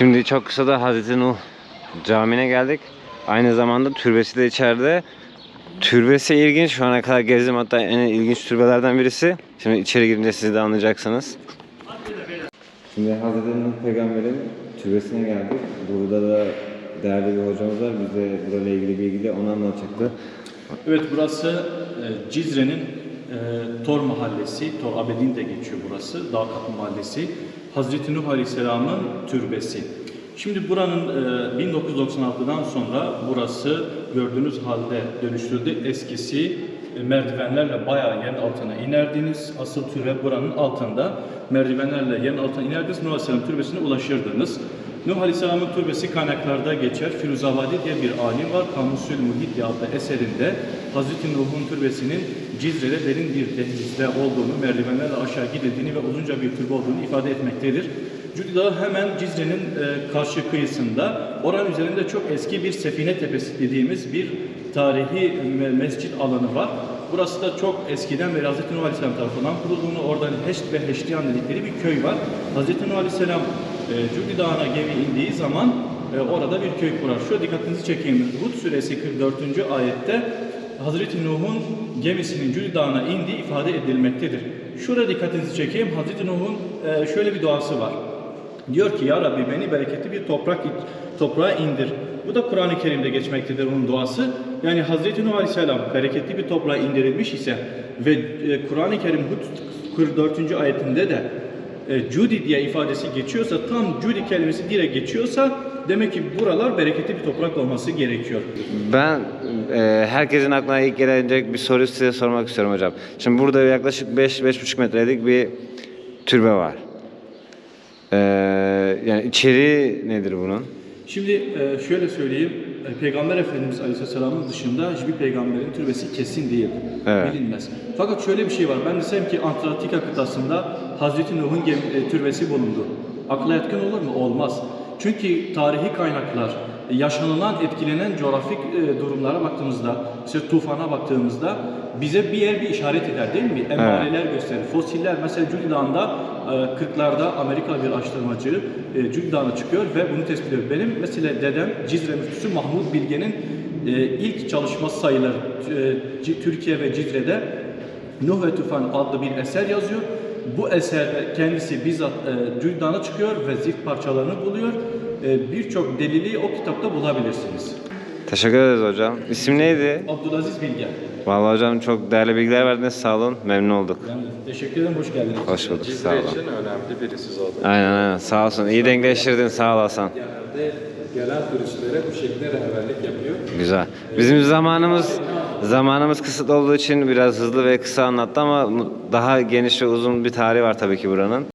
Şimdi çok kısa da Hazreti Nuh Camii'ne geldik. Aynı zamanda türbesi de içeride. Türbesi ilginç. Şu ana kadar gezdim hatta en ilginç türbelerden birisi. Şimdi içeri girince siz de anlayacaksınız. Şimdi Hazreti Nuh Peygamber'in türbesine geldik. Burada da değerli bir hocamız var. Bize burayla ilgili bilgiyle onu anlatacaktı. Evet burası e, Cizre'nin e, Tor Mahallesi, Tor Abedin de geçiyor burası, Dağ Kapı Mahallesi. Hazreti Nuh Aleyhisselam'ın türbesi. Şimdi buranın e, 1996'dan sonra burası gördüğünüz halde dönüştürüldü. Eskisi e, merdivenlerle bayağı yerin altına inerdiniz. Asıl türbe buranın altında. Merdivenlerle yerin altına inerdiniz. Nuh Aleyhisselam türbesine ulaşırdınız. Nuh Aleyhisselam'ın türbesi kaynaklarda geçer. Firuzavadi diye bir alim var. Kamusül Muhit adlı eserinde Hazreti Nuh'un türbesinin Cizre'de derin bir dehlizde olduğunu, merdivenlerle aşağı gidildiğini ve uzunca bir türbe olduğunu ifade etmektedir. Dağı hemen Cizre'nin e, karşı kıyısında. Oranın üzerinde çok eski bir Sefine Tepesi dediğimiz bir tarihi me- mescit alanı var. Burası da çok eskiden beri Hz. Nuh Aleyhisselam tarafından kurulduğunu, oradan Heşt ve Heştiyan dedikleri bir köy var. Hz. Nuh Aleyhisselam Cudi Dağı'na gemi indiği zaman e, orada bir köy kurar. Şu dikkatinizi çekeyim. Hud suresi 44. ayette Hazreti Nuh'un gemisinin Cudi Dağı'na indiği ifade edilmektedir. Şurada dikkatinizi çekeyim. Hazreti Nuh'un e, şöyle bir duası var. Diyor ki ya Rabbi beni bereketli bir toprak toprağa indir. Bu da Kur'an-ı Kerim'de geçmektedir onun duası. Yani Hazreti Nuh Aleyhisselam bereketli bir toprağa indirilmiş ise ve e, Kur'an-ı Kerim Hud 44. ayetinde de e, Cudi diye ifadesi geçiyorsa tam Cudi kelimesi direkt geçiyorsa demek ki buralar bereketli bir toprak olması gerekiyor. Ben e, herkesin aklına ilk gelecek bir soruyu size sormak istiyorum hocam. Şimdi burada yaklaşık 5-5,5 metrelik bir türbe var. E, yani içeriği nedir bunun? Şimdi e, şöyle söyleyeyim. E, Peygamber Efendimiz Aleyhisselam'ın dışında hiçbir peygamberin türbesi kesin değil. Evet. Bilinmez. Fakat şöyle bir şey var. Ben desem ki Antarktika kıtasında Hazreti Nuh'un e, türbesi bulundu. Akla yatkın olur mu? Olmaz. Çünkü tarihi kaynaklar, yaşanılan, etkilenen coğrafik e, durumlara baktığımızda, işte tufana baktığımızda bize bir yer bir işaret eder değil mi? Emareler gösterir. Fosiller mesela Cudi Dağı'nda e, 40'larda Amerikalı bir araştırmacı e, Cudi Dağı'na çıkıyor ve bunu tespit ediyor. Benim mesela dedem Cizre müftüsü Mahmut Bilge'nin e, ilk çalışması sayılır. E, Türkiye ve Cizre'de Nuh ve Tufan adlı bir eser yazıyor. Bu eserde kendisi bizzat e, Cudi Dağı'na çıkıyor ve zift parçalarını buluyor. E, Birçok delili o kitapta bulabilirsiniz. Teşekkür ederiz hocam. İsim neydi? Abdülaziz Bilge. Vallahi hocam çok değerli bilgiler verdiniz. Sağ olun. Memnun olduk. Yani teşekkür ederim, hoş geldiniz. Hoş bulduk. Sağ olun. için önemli biri siz oldunuz. Aynen aynen. Sağ olsun. İyi denkleştirdin. Sağ ol Hasan. Genelde gelen turistlere bu şekilde rehberlik yapıyor. Güzel. Bizim zamanımız zamanımız kısıtlı olduğu için biraz hızlı ve kısa anlattı ama daha geniş ve uzun bir tarihi var tabii ki buranın.